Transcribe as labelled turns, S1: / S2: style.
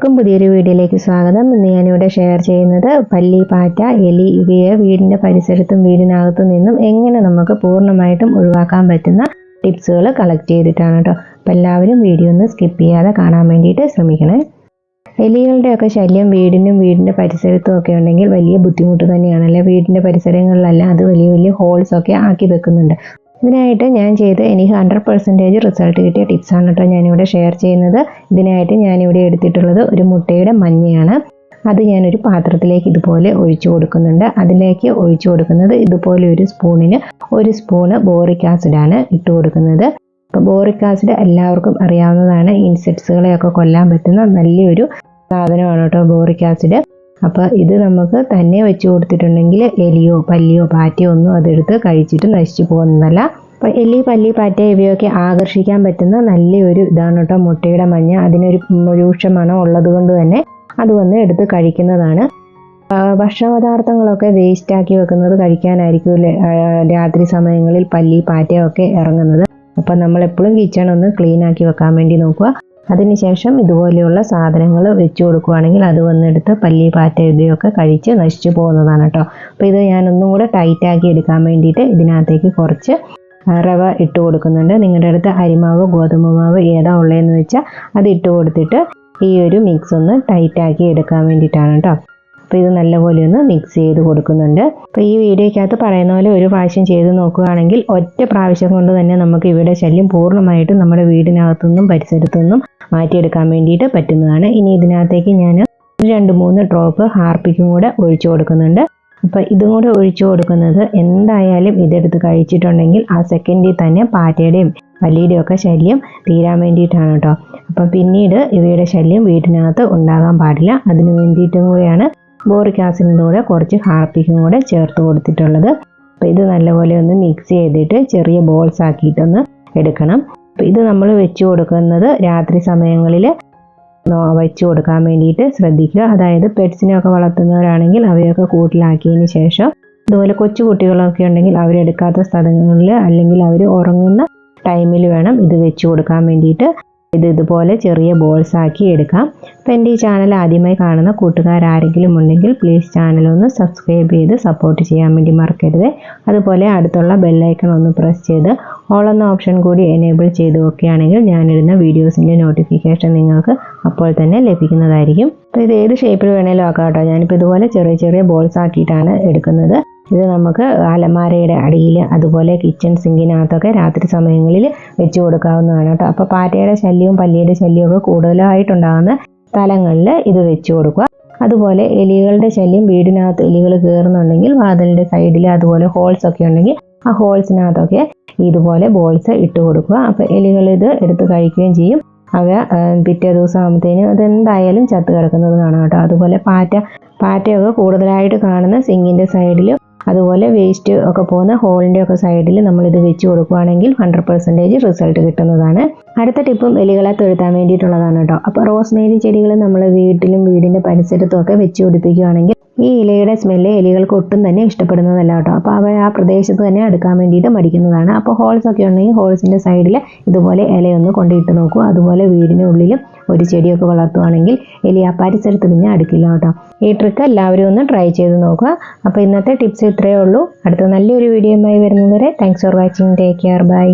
S1: എല്ലാവർക്കും പുതിയൊരു വീഡിയോയിലേക്ക് സ്വാഗതം. ഇന്ന് ഞാനിവിടെ ഷെയർ ചെയ്യുന്നത് പല്ലി പാറ്റ എലി ഇവയെ വീടിന്റെ പരിസരത്തും വീടിനകത്തും നിന്നും എങ്ങനെ നമുക്ക് പൂർണമായിട്ടും ഒഴിവാക്കാൻ പറ്റുന്ന ടിപ്സുകൾ കളക്ട് ചെയ്തിട്ടാണ് കേട്ടോ അപ്പോൾ എല്ലാവരും വീഡിയോ ഒന്ന് സ്കിപ്പ് ചെയ്യാതെ കാണാൻ വേണ്ടിയിട്ട് ശ്രമിക്കണേ. എലികളുടെയൊക്കെ ശല്യം വീടിനും വീടിന്റെ പരിസരത്തും ഒക്കെ ഉണ്ടെങ്കിൽ വലിയ ബുദ്ധിമുട്ട് തന്നെയാണ് തന്നെയാണല്ലേ? വീടിന്റെ പരിസരങ്ങളിലെല്ലാം അത് വലിയ വലിയ ഹോൾസ് ഒക്കെ ആക്കി വെക്കുന്നുണ്ട്. ഇതിനായിട്ട് ഞാൻ ചെയ്ത് എനിക്ക് ഹൺഡ്രഡ് പെർസെന്റേജ് റിസൾട്ട് കിട്ടിയ ടിപ്സാണ് കേട്ടോ ഞാനിവിടെ ഷെയർ ചെയ്യുന്നത്. ഇതിനായിട്ട് ഞാനിവിടെ എടുത്തിട്ടുള്ളത് ഒരു മുട്ടയുടെ മഞ്ഞയാണ്. അത് ഞാനൊരു പാത്രത്തിലേക്ക് ഇതുപോലെ ഒഴിച്ചു കൊടുക്കുന്നുണ്ട്. അതിലേക്ക് ഒഴിച്ചു കൊടുക്കുന്നത് ഇതുപോലെ ഒരു സ്പൂണിന് ഒരു സ്പൂണ് ബോറിക് ആസിഡാണ് ഇട്ട് കൊടുക്കുന്നത്. അപ്പോൾ ബോറിക് ആസിഡ് എല്ലാവർക്കും അറിയാവുന്നതാണ്. ഇൻസെക്ട്സുകളെയൊക്കെ കൊല്ലാൻ പറ്റുന്ന നല്ലൊരു സാധനമാണ് കേട്ടോ ബോറിക് ആസിഡ് അപ്പോൾ ഇത് നമുക്ക് തന്നെ വെച്ച് കൊടുത്തിട്ടുണ്ടെങ്കിൽ എലിയോ പല്ലിയോ പാറ്റയോ ഒന്നും അതെടുത്ത് കഴിച്ചിട്ട് നശിച്ചു പോകുന്നതല്ല. അപ്പോൾ എലി പല്ലി പാറ്റ ഇവയൊക്കെ ആകർഷിക്കാൻ പറ്റുന്ന നല്ലൊരു ഇതാണ് കേട്ടോ മുട്ടയുടെ മഞ്ഞ. അതിനൊരു രൂക്ഷമണം ഉള്ളത് കൊണ്ട് തന്നെ അത് വന്ന് എടുത്ത് കഴിക്കുന്നതാണ്. ഭക്ഷണപദാർത്ഥങ്ങളൊക്കെ വേസ്റ്റ് ആക്കി വെക്കുന്നത് കഴിക്കാനായിരിക്കും രാത്രി സമയങ്ങളിൽ പല്ലി പാറ്റയൊക്കെ ഇറങ്ങുന്നത്. അപ്പം നമ്മൾ എപ്പോഴും കിച്ചൺ ഒന്ന് ക്ലീൻ ആക്കി വെക്കാൻ വേണ്ടി നോക്കുക. അതിനുശേഷം ഇതുപോലെയുള്ള സാധനങ്ങൾ വെച്ച് കൊടുക്കുകയാണെങ്കിൽ അത് വന്നെടുത്ത് പല്ലി പാറ്റ ഇതൊക്കെ കഴിച്ച് നശിച്ചു പോകുന്നതാണ് കേട്ടോ. അപ്പോൾ ഇത് ഞാൻ ഒന്നും കൂടെ ടൈറ്റാക്കി എടുക്കാൻ വേണ്ടിയിട്ട് ഇതിനകത്തേക്ക് കുറച്ച് റവ ഇട്ട് കൊടുക്കുന്നുണ്ട്. നിങ്ങളുടെ അടുത്ത് അരിമാവ് ഗോതമ്പ് മാവ് ഏതാ ഉള്ളതെന്ന് വെച്ചാൽ അത് ഇട്ട് കൊടുത്തിട്ട് ഈ ഒരു മിക്സ് ഒന്ന് ടൈറ്റാക്കി എടുക്കാൻ വേണ്ടിയിട്ടാണ് കേട്ടോ. അപ്പോൾ ഇത് നല്ലപോലെ ഒന്ന് മിക്സ് ചെയ്ത് കൊടുക്കുന്നുണ്ട്. അപ്പോൾ ഈ വീഡിയോയ്ക്കകത്ത് പറയുന്ന പോലെ ഒരു പ്രാവശ്യം ചെയ്ത് നോക്കുകയാണെങ്കിൽ ഒറ്റ പ്രാവശ്യം കൊണ്ട് തന്നെ നമുക്ക് ഇവിടെ ശല്യം പൂർണമായിട്ടും നമ്മുടെ വീടിനകത്തുനിന്നും പരിസരത്തുനിന്നും മാറ്റിയെടുക്കാൻ വേണ്ടിയിട്ട് പറ്റുന്നതാണ്. ഇനി ഇതിനകത്തേക്ക് ഞാൻ രണ്ട് മൂന്ന് ഡ്രോപ്പ് ഹാർപ്പിക്കും കൂടെ ഒഴിച്ചു കൊടുക്കുന്നുണ്ട്. അപ്പോൾ ഇതും കൂടെ ഒഴിച്ചു കൊടുക്കുന്നത് എന്തായാലും ഇതെടുത്ത് കഴിച്ചിട്ടുണ്ടെങ്കിൽ ആ സെക്കൻഡിൽ തന്നെ പാറ്റയുടെയും വലിയുടെയും ഒക്കെ ശല്യം തീരാൻ വേണ്ടിയിട്ടാണ് കേട്ടോ. അപ്പം പിന്നീട് ഇവയുടെ ശല്യം വീട്ടിനകത്ത് ഉണ്ടാകാൻ പാടില്ല. അതിന് വേണ്ടിയിട്ടും കൂടെയാണ് ബോറിക് ആസിഡിന്റെ കൂടെ കുറച്ച് ഹാർപ്പിക്കും കൂടെ ചേർത്ത് കൊടുത്തിട്ടുള്ളത്. അപ്പോൾ ഇത് നല്ലപോലെ ഒന്ന് മിക്സ് ചെയ്തിട്ട് ചെറിയ ബോൾസ് ആക്കിയിട്ടൊന്ന് എടുക്കണം. അപ്പോൾ ഇത് നമ്മൾ വെച്ച് കൊടുക്കുന്നത് രാത്രി സമയങ്ങളിൽ വെച്ച് കൊടുക്കാൻ വേണ്ടിയിട്ട് ശ്രദ്ധിക്കുക. അതായത് പെറ്റ്സിനെയൊക്കെ വളർത്തുന്നവരാണെങ്കിൽ അവയൊക്കെ കൂട്ടിലാക്കിയതിന് ശേഷം അതുപോലെ കൊച്ചു കുട്ടികളൊക്കെ ഉണ്ടെങ്കിൽ അവരെടുക്കാത്ത സ്ഥലങ്ങളിൽ അല്ലെങ്കിൽ അവർ ഉറങ്ങുന്ന ടൈമിൽ വേണം ഇത് വെച്ച് കൊടുക്കാൻ വേണ്ടിയിട്ട്. ഇത് ഇതുപോലെ ചെറിയ ബോൾസ് ആക്കി എടുക്കാം. അപ്പോൾ എന്റെ ഈ ചാനൽ ആദ്യമായി കാണുന്ന കൂട്ടുകാരാരെങ്കിലും ഉണ്ടെങ്കിൽ പ്ലീസ് ചാനൽ ഒന്ന് സബ്സ്ക്രൈബ് ചെയ്ത് സപ്പോർട്ട് ചെയ്യാൻ വേണ്ടി മറക്കരുത്. അതുപോലെ അടുത്തുള്ള ബെല്ലൈക്കൺ ഒന്ന് പ്രസ് ചെയ്ത് ഓൾ എന്ന ഓപ്ഷൻ കൂടി എനേബിൾ ചെയ്ത് വെക്കുകയാണെങ്കിൽ ഞാനിടുന്ന വീഡിയോസിന്റെ നോട്ടിഫിക്കേഷൻ നിങ്ങൾക്ക് അപ്പോൾ തന്നെ ലഭിക്കുന്നതായിരിക്കും. അപ്പോൾ ഇത് ഏത് ഷേപ്പിൽ വേണേലും ആക്കാം കേട്ടോ. ഞാനിപ്പോൾ ഇതുപോലെ ചെറിയ ചെറിയ ബോൾസ് ആക്കിയിട്ടാണ് എടുക്കുന്നത്. ഇത് നമുക്ക് അലമാരയുടെ അടിയിൽ അതുപോലെ കിച്ചൺ സിങ്കിനകത്തൊക്കെ രാത്രി സമയങ്ങളിൽ വെച്ച് കൊടുക്കാവുന്നതാണ് കേട്ടോ. അപ്പോൾ പാറ്റയുടെ ശല്യവും പല്ലിയുടെ ശല്യവും കൂടുതലായിട്ടുണ്ടാകുന്ന സ്ഥലങ്ങളിൽ ഇത് വെച്ച് കൊടുക്കുക. അതുപോലെ എലികളുടെ ശല്യം വീടിനകത്ത് എലികൾ കയറുന്നുണ്ടെങ്കിൽ വാതിലിന്റെ സൈഡിൽ അതുപോലെ ഹോൾസ് ഒക്കെ ഉണ്ടെങ്കിൽ ആ ഹോൾസിനകത്തൊക്കെ ഇതുപോലെ ബോൾസ് ഇട്ട് കൊടുക്കുക. അപ്പോൾ എലികൾ ഇത് എടുത്ത് കഴിക്കുകയും ചെയ്യും. അവ പിറ്റേ ദിവസം ആകുമ്പോഴത്തേനും അതെന്തായാലും ചത്ത് കിടക്കുന്നത് കാണാം കേട്ടോ. അതുപോലെ പാറ്റ പാറ്റയൊക്കെ കൂടുതലായിട്ട് കാണുന്ന സിങ്ങിന്റെ സൈഡിൽ അതുപോലെ വേസ്റ്റ് ഒക്കെ പോകുന്ന ഹോളിന്റെ ഒക്കെ സൈഡിൽ നമ്മൾ ഇത് വെച്ച് കൊടുക്കുകയാണെങ്കിൽ ഹൺഡ്രഡ് പെർസെന്റേജ് റിസൾട്ട് കിട്ടുന്നതാണ്. അടുത്ത ടിപ്പും എലികളെ തുരുത്താൻ വേണ്ടിയിട്ടുള്ളതാണ് കേട്ടോ. അപ്പോൾ റോസ്മേരി ചെടികൾ നമ്മൾ വീട്ടിലും വീടിന്റെ പരിസരത്തും ഒക്കെ വെച്ച് പിടിപ്പിക്കുകയാണെങ്കിൽ ഈ ഇലയുടെ സ്മെല്ല് എലികൾക്ക് ഒട്ടും തന്നെ ഇഷ്ടപ്പെടുന്നതല്ല കേട്ടോ. അപ്പോൾ അവ ആ പ്രദേശത്ത് തന്നെ എടുക്കാൻ വേണ്ടിയിട്ട് മടിക്കുന്നതാണ്. അപ്പോൾ ഹോൾസ് ഒക്കെ ഉണ്ടെങ്കിൽ ഹോൾസിന്റെ സൈഡിൽ ഇതുപോലെ ഇലയൊന്ന് കൊണ്ടിട്ട് നോക്കൂ അതുപോലെ വീടിനുള്ളിലും ഒരു ചെടിയൊക്കെ വളർത്തുവാണെങ്കിൽ എലി ആ പരിസരത്ത് പിന്നെ അടുക്കില്ല കേട്ടോ. ഈ ട്രിക്ക് എല്ലാവരും ഒന്ന് ട്രൈ ചെയ്ത് നോക്കുക. അപ്പോൾ ഇന്നത്തെ ടിപ്സ് ഇത്രയേ ഉള്ളൂ. അടുത്ത നല്ലൊരു വീഡിയോയുമായി വരുന്നതുവരെ thanks for watching take care bye